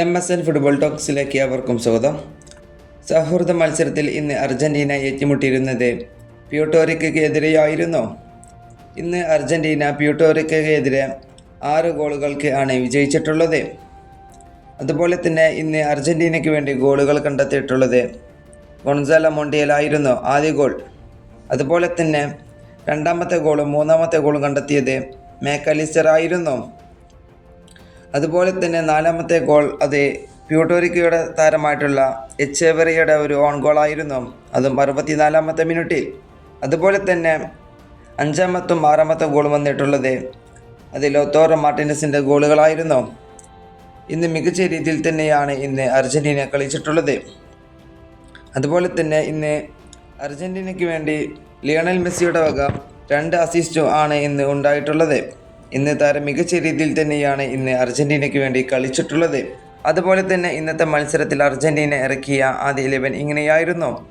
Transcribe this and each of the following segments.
M S N football ടോക്സിലേക്ക് അവർക്കും സ്വാഗതം. സൗഹൃദ മത്സരത്തിൽ ഇന്ന് അർജന്റീന ഏറ്റുമുട്ടിയിരുന്നത് പ്യൂട്ടോറിക്കെതിരെയായിരുന്നു ഇന്ന് അർജന്റീന പ്യൂട്ടോറിക്കെതിരെ ആറ് ഗോളുകൾക്ക് ആണ് വിജയിച്ചിട്ടുള്ളത്. അതുപോലെ തന്നെ ഇന്ന് അർജന്റീനയ്ക്ക് വേണ്ടി ഗോളുകൾ കണ്ടെത്തിയിട്ടുള്ളത് ഗൊൺസാല മൊണ്ടിയലായിരുന്നു ആദ്യ ഗോൾ. അതുപോലെ തന്നെ രണ്ടാമത്തെ ഗോളും മൂന്നാമത്തെ ഗോളും കണ്ടെത്തിയത് മേക്കലിസ്റ്റർ ആയിരുന്നു. അതുപോലെ തന്നെ നാലാമത്തെ ഗോൾ അത് പ്യൂട്ടോറിക്കയുടെ താരമായിട്ടുള്ള എച്ചേവറിയുടെ ഒരു ഓൺ ഗോളായിരുന്നു അതും അറുപത്തിനാലാമത്തെ മിനിറ്റിൽ. അതുപോലെ തന്നെ അഞ്ചാമത്തും ആറാമത്തെ ഗോൾ വന്നിട്ടുള്ളത് അത് ലോത്തോറോ മാർട്ടിനസിന്റെ ഗോളുകളായിരുന്നു. ഇന്ന് മികച്ച രീതിയിൽ തന്നെയാണ് ഇന്ന് അർജന്റീന കളിച്ചിട്ടുള്ളത്. അതുപോലെ തന്നെ ഇന്ന് അർജന്റീനയ്ക്ക് വേണ്ടി ലിയണൽ മെസ്സിയുടെ വക രണ്ട് അസിസ്റ്റും ആണ് ഇന്ന് ഉണ്ടായിട്ടുള്ളത്. ഇന്ന് താരം മികച്ച രീതിയിൽ തന്നെയാണ് ഇന്ന് അർജന്റീനയ്ക്ക് വേണ്ടി കളിച്ചിട്ടുള്ളത്. അതുപോലെ തന്നെ ഇന്നത്തെ മത്സരത്തിൽ അർജന്റീന ഇറക്കിയ ആദ്യ ഇലവൻ ഇങ്ങനെയായിരുന്നു.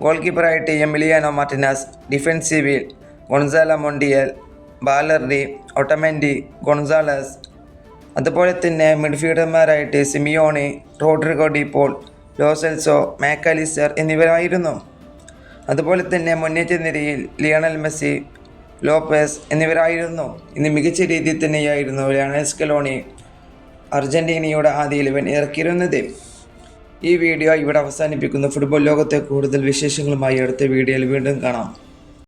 ഗോൾ കീപ്പറായിട്ട് Emiliano Martinez ഡിഫൻസീവിൽ Gonzalo Montiel Balerdi Otamendi Gonzalez അതുപോലെ തന്നെ മിഡ്ഫീൽഡർമാരായിട്ട് Simeone Rodrigo De Paul Lo Celso Mac Allister എന്നിവരായിരുന്നു. അതുപോലെ തന്നെ മുന്നേറ്റ നിരയിൽ ലിയണൽ മെസ്സി ലോപ്പസ് എന്നിവരായിരുന്നു. ഇന്ന് മികച്ച രീതിയിൽ തന്നെയായിരുന്നു ലിയണൽ സ്കലോണി അർജന്റീനയുടെ ആദ്യ ഇലവൻ ഇറക്കിയിരുന്നത്. ഈ വീഡിയോ ഇവിടെ അവസാനിപ്പിക്കുന്നു. ഫുട്ബോൾ ലോകത്തെ കൂടുതൽ വിശേഷങ്ങളുമായി അടുത്ത വീഡിയോയിൽ വീണ്ടും കാണാം.